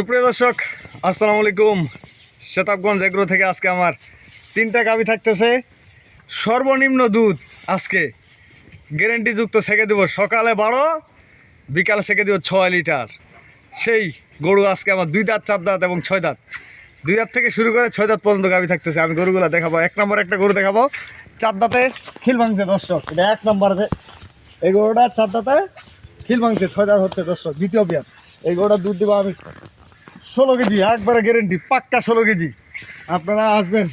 সুপ্রিয় দর্শক, আসসালামু আলাইকুম। শতাবগঞ্জ এগ্রো থেকে আজকে আমার তিনটা গাভি থাকতেছে। সর্বনিম্ন দুধ আজকে গ্যারেন্টিযুক্ত সেকে দেবো সকালে বারো, বিকালে সেকে দেবো ছয় লিটার। সেই গরু আজকে আমার দুই দাঁত, চার দাঁত এবং ছয় দাঁত। দুই দাঁত থেকে শুরু করে ছয় দাঁত পর্যন্ত গাভি থাকতেছে। আমি গরুগুলো দেখাবো। এক নম্বর একটা গরু দেখাবো। চার দাঁতে খিল ভাঙছে দর্শক। এটা এক নম্বরে এই গরুটা চার দাঁতে খিল ভাঙছে, ছয় দাঁত হচ্ছে দর্শক। দ্বিতীয় বিয়ার। এই গরুটা দুধ দেবো আমি। ষোলো কেজি, একবারে গ্যারেন্টি পাক্কা ষোলো কেজি। আপনারা আসবেন,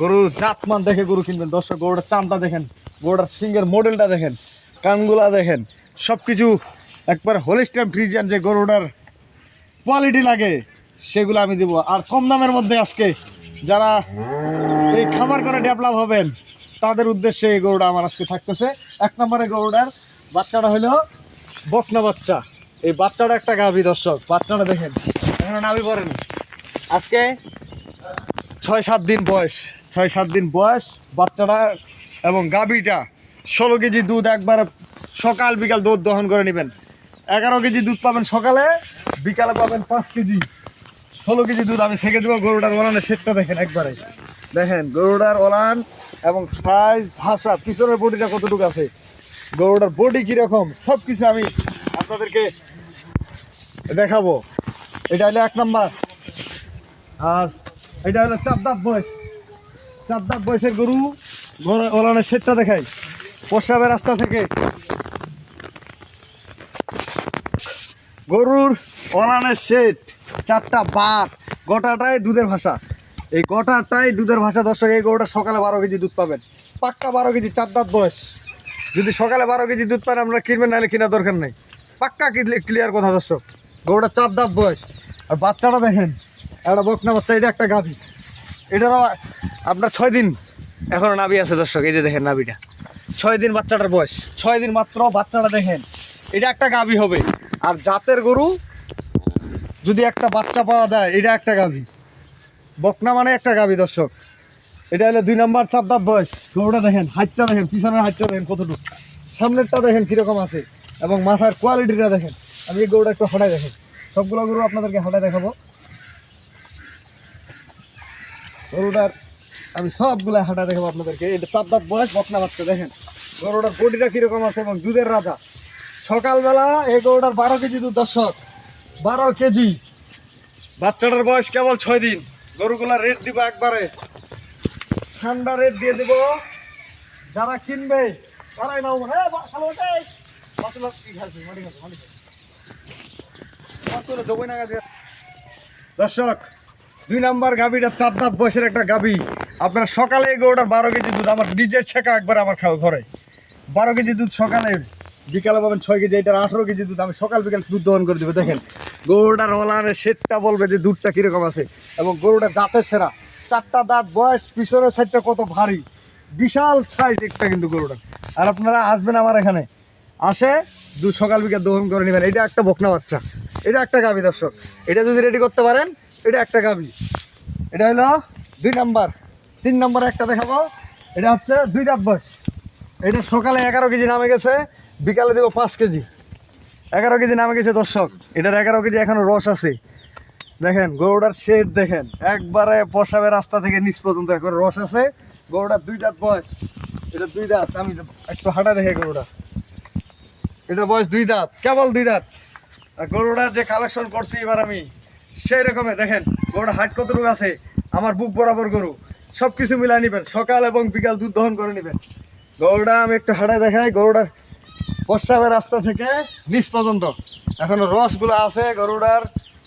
গরু জাতমান দেখে গরু কিনবেন। দর্শক গরুটার চামটা দেখেন গরুটার সিংয়ের মডেলটা দেখেন, কানগুলা দেখেন। সব কিছু একবার হোলিস্টাম ফ্রিজিয়ান যে গরুটার কোয়ালিটি লাগে, সেগুলো আমি দেবো। আর কম দামের মধ্যে আজকে যারা এই খামার করে ডেভেলপ হবেন, তাদের উদ্দেশ্যে এই গরুটা আমার আজকে থাকতেছে। এক নম্বরে গরুটার বাচ্চাটা হলো বকনা বাচ্চা। এই বাচ্চাটা একটা গাভী, দর্শক। বাচ্চাটা দেখেন এখনও নাভি পড়েনি। আজকে ছয় সাত দিন বয়স, ছয় সাত দিন বয়স, বাচ্চাটা এবং গাভীটা ষোলো কেজি দুধ একবার সকাল বিকাল দুধ দহন করে নেবেন। এগারো কেজি দুধ পাবেন সকালে, বিকালে পাবেন পাঁচ কেজি। ষোলো কেজি দুধ আমি থেকে দেবো, গরুটার ওলানের সেটটা দেখেন একবারে। দেখেন, গরুটার ওলান এবং সাইজ ভাষা, পিছনের বডিটা কতটুকু আছে, গরুটার বডি কীরকম সব কিছু আমি আপনাদেরকে দেখাবো। এটা হলো এক নম্বর। আর এটা হলো চার দাঁত বয়স। চার দাঁত বয়সের গরু ওলানের সেটটা দেখাই। প্রসাবের রাস্তা থেকে। গরুর ওলানের সেট চারটা বাট গোটাটাই দুধের ভাষা। এই গোটাটাই দুধের ভাষা, দর্শক, এই গরুটা সকালে বারো কেজি দুধ পাবেন। পাক্কা বারো কেজি চার দাঁত বয়স। যদি সকালে বারো কেজি দুধ পান, আমরা কিনবেন, নাহলে কেনার দরকার নেই। পাক্কা ক্লিয়ার কথা, দর্শক। গরুটা চার দাঁত বয়স। আর বাচ্চাটা দেখেন, একটা বকনা বাচ্চা, এটা একটা গাভী। এটারও আপনার ছয় দিন এখনও নাবি আছে দর্শক, এই যে দেখেন নাবিটা ছয় দিন বাচ্চাটার বয়স, ছয় দিন মাত্র বাচ্চাটা দেখেন, এটা একটা গাভী হবে। আর জাতের গরু, যদি একটা বাচ্চা পাওয়া যায়, এটা একটা গাভী। বকনা মানে একটা গাভী দর্শক। এটা হলো দুই নম্বর চার দাঁত বয়স। গরুটা দেখেন, হাইটটা দেখেন, পিছনের হাইটটা দেখেন কতটুকু। সামনেরটা দেখেন কীরকম আছে। এবং মাথার কোয়ালিটিটা দেখেন। আমি এই গরুটা একটু হাঁটাই দেখেন সবগুলো গরু আপনাদেরকে হাঁটাই দেখাবো গরুটার আমি সবগুলো হাঁটা দেখাবো আপনাদেরকে এটা চার দাঁত বয়স বকনা বাচ্চা দেখেন গরুটার বডিটা কীরকম আছে এবং দুধের রাজা সকালবেলা এই গরুটার বারো কেজি দুধ দর্শক বারো কেজি বাচ্চাটার বয়স কেবল ছয় দিন গরুগুলা রেট দিব একবারে ঠান্ডা রেট দিয়ে দেব যারা কিনবে তারাই নাও হ্যাঁ দর্শক, দুই নাম্বার গাভীটা চার দাঁত বয়সের একটা গাভী। আপনার সকালে গরুটার বারো কেজি দুধ, আমার নিজের ছেঁকা একবার আমার খাওয়া ঘরে বারো কেজি দুধ সকালে, বিকালে পাবেন ছয় কেজি এটার আঠারো কেজি দুধ, আমি সকাল বিকাল দুধ দহন করে দেবো। দেখেন, গরুটার ওলানের সেটটা বলবে যে দুধটা কীরকম আছে এবং গরুটা জাতের সেরা। চারটা দাঁত বয়স, পিছনের সাইডটা কত ভারী। বিশাল সাইজ একটা কিন্তু গরুটা। আর আপনারা আসবেন আমার এখানে। আসে, দুধ সকাল বিকাল দহন করে নেবেন। এটা একটা বকনা বাচ্চা। এটা একটা গাভী দর্শক। এটা যদি রেডি করতে পারেন, এটা একটা গাভী এটা হলো দুই নাম্বার। তিন নম্বরে একটা দেখাবো। এটা হচ্ছে দুই দাঁত বয়স। এটা সকালে এগারো কেজি নামে গেছে, বিকালে দেবো পাঁচ কেজি। এগারো কেজি নামে গেছে, দর্শক। এটার এগারো কেজি এখনও রস আছে। দেখেন, গরুটার শেড দেখেন। একবারে পশাবের রাস্তা থেকে নিচ পর্যন্ত একবারে রস আছে। গরুটার দুই দাঁত বয়স। এটা দুই দাঁত, আমি একটু হাঁটা দেখে গরুটা। এটা বয়স দুই দাঁত, কেবল দুই দাঁত। আর গরুটার যে কালেকশন করছি এবার আমি, সেই রকমের দেখেন, গরুটা হাইট কতটুকু আছে? আমার বুক বরাবর গরু। সব কিছু মিলাই নেবেন, সকাল এবং বিকাল দুধ দহন করে নেবেন। গরুটা আমি একটু হাঁটায় দেখাই, গরুটার প্রস্রাবের রাস্তা থেকে নিচ পর্যন্ত। এখনও রসগুলো আছে গরুটার।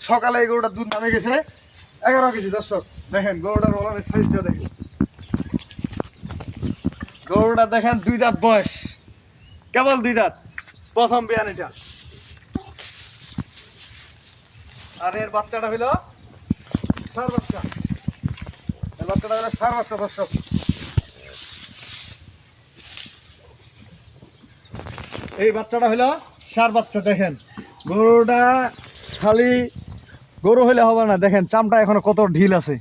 সকালে এই গরুটার দুধ নামে গেছে। এগারো কেজি, দর্শক, দেখেন, গরুটার ওলানের সাইজটা দেখেন। গরুটা দেখেন দুই দাঁত বয়স। কেবল দুই দাঁত, প্রথম বিয়ান এটা আর এর বাচ্চাটা হইল সার বাচ্চা। এই বাচ্চাটা হলো সার বাচ্চা, দর্শক। এই বাচ্চাটা হলো সার বাচ্চা, দেখেন। গরুটা খালি গরু হইলে হবে না। দেখেন, চামটা এখনও কত ঢিল আছে।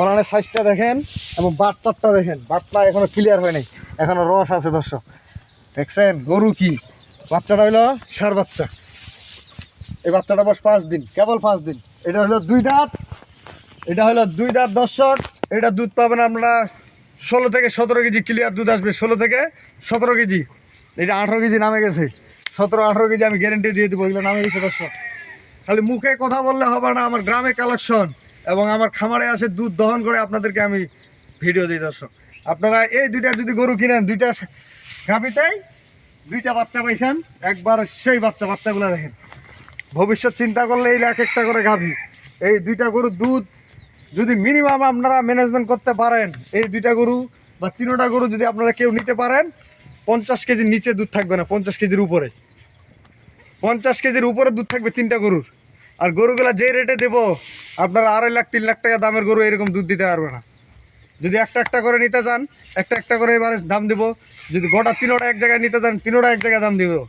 ওনার সাইজটা দেখেন এবং বাচ্চারটা দেখেন। বাচ্চা এখনও ক্লিয়ার হয় নাই। এখনও রস আছে, দর্শক। দেখছেন, গরু কি? বাচ্চাটা হইল সার বাচ্চা। এই বাচ্চাটা বয়স পাঁচ দিন, কেবল পাঁচ দিন। এটা হলো দুই দাঁত, এটা হলো দুই দাঁত দর্শক। এটা দুধ পাবেন আপনারা ষোলো থেকে সতেরো কেজি, ক্লিয়ার দুধ আসবে ষোলো থেকে সতেরো কেজি। এটা আঠেরো কেজি নামে গেছে। সতেরো, আঠেরো কেজি আমি গ্যারেন্টি দিয়ে দেবো, এগুলো নামে গেছে দর্শক। খালি মুখে কথা বললে হবে না, আমার গ্রামে কালেকশন এবং আমার খামারে আসে দুধ দহন করে আপনাদেরকে আমি ভিডিও দিই দর্শক। আপনারা এই দুইটা যদি গরু কিনেন, দুইটা গাভিতেই দুইটা বাচ্চা পাইছেন, একবার সেই বাচ্চা, বাচ্চাগুলো দেখেন। ভবিষ্যৎ চিন্তা করলে এই এক একটা করে গাভি। এই দুইটা গরুর দুধ যদি মিনিমাম আপনারা ম্যানেজমেন্ট করতে পারেন, এই দুইটা গরু বা তিনোটা গরু যদি আপনারা কেউ নিতে পারেন, পঞ্চাশ কেজির নিচে দুধ থাকবে না, পঞ্চাশ কেজির উপরে। পঞ্চাশ কেজির উপরে দুধ থাকবে তিনটা গরুর। আর গরুগুলা যে রেটে দেবো, আপনারা আড়াই লাখ, তিন লাখ টাকা দামের গরু এরকম দুধ দিতে পারবে না। যদি একটা একটা করে নিতে চান, একটা একটা করে এবারে দাম দেবো। যদি গোটা তিনোটা এক জায়গায় নিতে চান, তিনোটা এক জায়গায় দাম দেবো।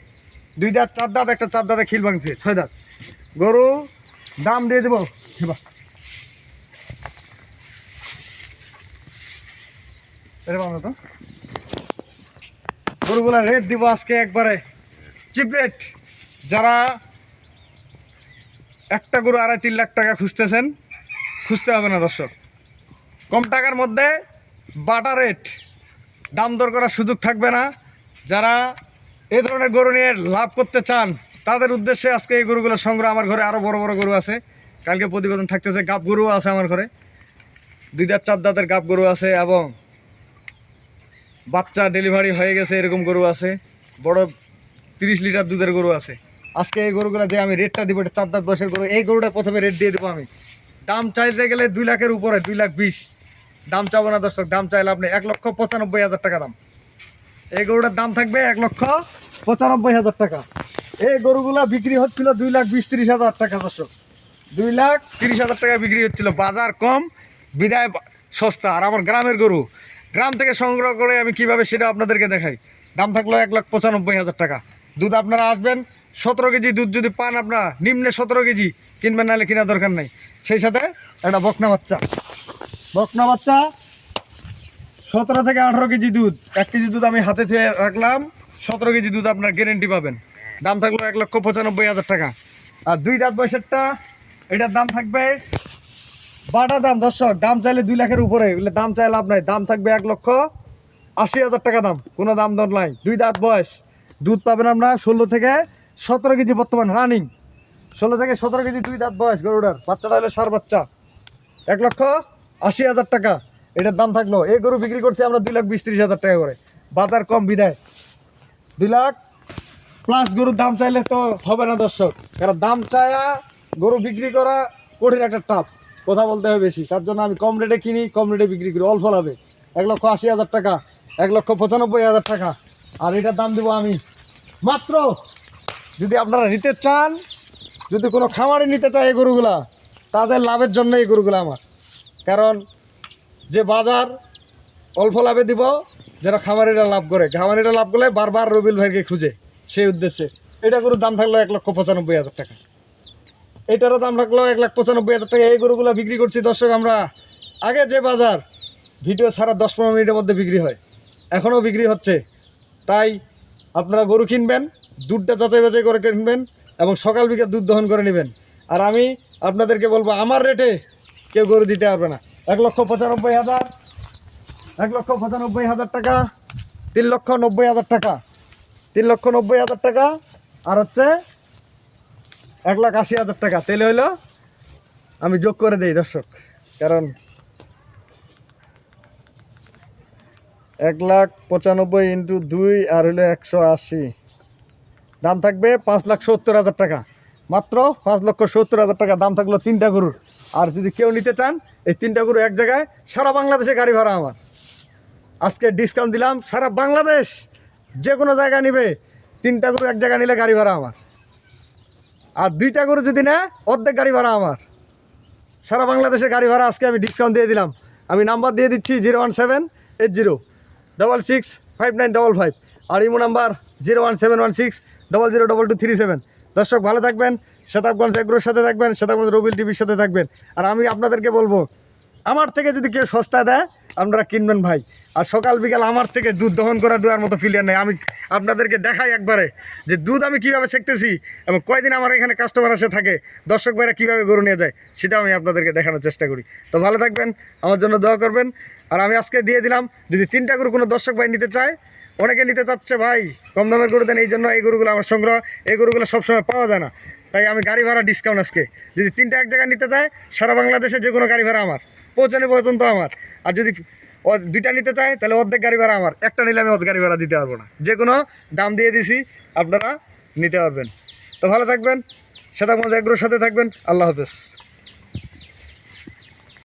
দুই দাঁত, চার দাঁত, একটা চার দাঁতে খিল ভাঙছে, ছয় দাঁত। গরু, দাম দিয়ে দেবো। বাংলা তো? গরুগুলা রেট দিব আজকে একবারে চিপ রেট। যারা একটা গরু আড়াই, তিন লাখ টাকা খুঁজতেছেন, খুঁজতে হবে না দর্শক। কম টাকার মধ্যে বাটা রেট। দাম দর করার সুযোগ থাকবে না। যারা এই ধরনের গরু নিয়ে লাভ করতে চান, তাদের উদ্দেশ্যে আজকে এই গরুগুলো সংগ্রহ আমার ঘরে আরও বড় বড় গরু আছে। কালকে প্রতিবেদন থাকতেছে, গাব গরু আছে আমার ঘরে। দুই দাঁত, চার দাঁতের গাব গরু আছে এবং বাচ্চা ডেলিভারি হয়ে গেছে এরকম গরু আছে। বড় তিরিশ লিটার দুধের গরু আছে। আজকে এই গরুগুলো যে আমি রেটটা দিব, এটা চার দাঁত বয়সের গরু। এই গরুটা প্রথমে রেট দিয়ে দেবো আমি। দাম চাইতে গেলে দুই লাখের উপরে, দুই লাখ বিশ। দাম চাবো না দর্শক, দাম চাইলে আপনি এক লক্ষ পঁচানব্বই হাজার টাকা দাম। এই গরুটার দাম থাকবে এক লক্ষ পঁচানব্বই হাজার টাকা। এই গরুগুলা বিক্রি হচ্ছিল দুই লাখ বিশ তিরিশ হাজার টাকা, দর্শক। দুই লাখ তিরিশ হাজার টাকা বিক্রি হচ্ছিল, বাজার কম, বিদায় সস্তা। আর আমার গ্রামের গরু, গ্রাম থেকে সংগ্রহ করে আমি কীভাবে সেটা আপনাদেরকে দেখাই। দাম থাকল এক লাখ পঁচানব্বই হাজার টাকা। দুধ আপনারা আসবেন, সতেরো কেজি দুধ যদি পান আপনারা, নিম্নে সতেরো কেজি কিনবেন, নাহলে কেনার দরকার নাই। সেই সাথে একটা বকনা বাচ্চা। বকনা বাচ্চা, সতেরো থেকে আঠেরো কেজি দুধ। এক কেজি দুধ আমি হাতে থেকে রাখলাম। সতেরো কেজি দুধ আপনার গ্যারেন্টি পাবেন। দাম থাকল এক লক্ষ পঁচানব্বই হাজার টাকা। আর দুই দাঁত বয়সেরটা, এটার দাম থাকবে বাটা দাম, দর্শক, দাম চাইলে দুই লাখের উপরে দাম চাই লাভ নাই। দাম থাকবে এক লক্ষ আশি হাজার টাকা দাম, কোনো দাম দর নাই। দুই দাঁত বয়স, দুধ পাবেন আমরা ষোলো থেকে সতেরো কেজি বর্তমান রানিং ষোলো থেকে সতেরো কেজি দুই দাঁত বয়স গরুটার, বাচ্চাটা হলে সার বাচ্চা। এক লক্ষ আশি হাজার টাকা, এটার দাম থাকল। এই গরু বিক্রি করছি আমরা দুই লাখ বিশ ত্রিশ হাজার টাকা করে। বাজার কম বিদায়। দুই লাখ। প্লাস গরুর দাম চাইলে তো হবে না দর্শক। কারণ দাম চায়া গরু বিক্রি করা কঠিন একটা টাফ। কথা বলতে হবে বেশি। তার জন্য আমি কম রেটে কিনি, কম রেটে বিক্রি করি। অল্প লাভে। এক লক্ষ আশি হাজার টাকা, এক লক্ষ পঁচানব্বই হাজার টাকা। আর এটার দাম দেবো আমি মাত্র যদি আপনারা নিতে চান, যদি কোনো খামারে নিতে চায় এই গরুগুলা, তাদের লাভের জন্য এই গরুগুলো আমার। কারণ যে বাজার অল্প লাভে দিব যারা খামারিরা লাভ করে, খামারিরা লাভ করলে বারবার রবিল ভাইকে খুঁজে, সেই উদ্দেশ্যে। এটা গরুর দাম থাকল এক লক্ষ পঁচানব্বই হাজার টাকা। এটারও দাম থাকল এক লাখ পঁচানব্বই হাজার টাকা। এই গরুগুলো বিক্রি করছি, দর্শক, আমরা আগে যে বাজার, ভিডিও ছাড়া দশ পনেরো মিনিটের মধ্যে বিক্রি হয়, এখনও বিক্রি হচ্ছে। তাই আপনারা গরু কিনবেন, দুধটা যাচাই বাছাই করে কিনবেন এবং সকাল বিকাল দুধ দহন করে নেবেন। আর আমি আপনাদেরকে বলব, আমার রেটে কেউ গরু দিতে পারবে না। এক লক্ষ পঁচানব্বই হাজার এক লক্ষ পঁচানব্বই হাজার টাকা, তিন লক্ষ নব্বই হাজার টাকা, তিন লক্ষ নব্বই হাজার টাকা, আর হচ্ছে এক লাখ আশি হাজার টাকা। তেলে হইল আমি যোগ করে দেই দর্শক, কারণ এক লাখ পঁচানব্বই ইন্টু দুই আর হলো একশো আশি। দাম থাকবে পাঁচ লাখ সত্তর হাজার টাকা। মাত্র পাঁচ লক্ষ সত্তর হাজার টাকা, দাম থাকল তিনটা গরুর। আর যদি কেউ নিতে চান, এই তিনটা গরু এক জায়গায় সারা বাংলাদেশে গাড়ি ভাড়া আমার। আজকে ডিসকাউন্ট দিলাম, সারা বাংলাদেশ যে কোনো জায়গা নিবে। তিনটা গরু এক জায়গা নিলে গাড়ি ভাড়া আমার। আর দুইটা গরু যদি নেয়, অর্ধেক গাড়ি ভাড়া আমার। সারা বাংলাদেশের গাড়ি ভাড়া আজকে আমি ডিসকাউন্ট দিয়ে দিলাম। আমি নাম্বার দিয়ে দিচ্ছি zero one seven eight zero double six five nine double five আর imo number zero one seven one six double zero double two three seven. দর্শক, ভালো থাকবেন। শতাবগঞ্জ এগ্রোর সাথে থাকবেন শতাবগঞ্জ রবিল টিভির সাথে থাকবেন। আর আমি আপনাদেরকে বলব আমার থেকে যদি কেউ সস্তা দেয়, আপনারা কিনবেন ভাই। আর সকাল বিকাল আমার থেকে দুধ দহন করা দেওয়ার মতো ফিলিয়ার নেই। আমি আপনাদেরকে দেখাই একবারে যে দুধ আমি কীভাবে শিখতেছি এবং কয়দিন আমার এখানে কাস্টমার এসে থাকে, দর্শক ভাইরা কীভাবে গরু নিয়ে যায় সেটা আমি আপনাদেরকে দেখানোর চেষ্টা করি। তো ভালো থাকবেন, আমার জন্য দোয়া করবেন। আর আমি আজকে দিয়ে দিলাম, যদি তিনটা গরু কোনো দর্শক ভাই নিতে চায়, অনেকে নিতে চাচ্ছে, ভাই, কম দামের গরু দেন, এই জন্য এই গরুগুলো আমার সংগ্রহ, এই গরুগুলো সবসময় পাওয়া যায় না। তাই আমি গাড়ি ভাড়া ডিসকাউন্ট আজকে। যদি তিনটা এক জায়গায় নিতে চায়, সারা বাংলাদেশে যে কোনো গাড়ি ভাড়া আমার। পৌঁছানো পর্যন্ত আমার। আর যদি দুইটা নিতে চায়, তাহলে অর্ধেক গাড়ি ভাড়া আমার। একটা নিলে আমি অর্ধেক গাড়ি ভাড়া দিতে পারব না। যে কোনো দাম দিয়ে দিছি, আপনারা নিতে পারবেন। তো ভালো থাকবেন সেটা মজা এগুলোর সাথে থাকবেন। আল্লাহ হাফেজ।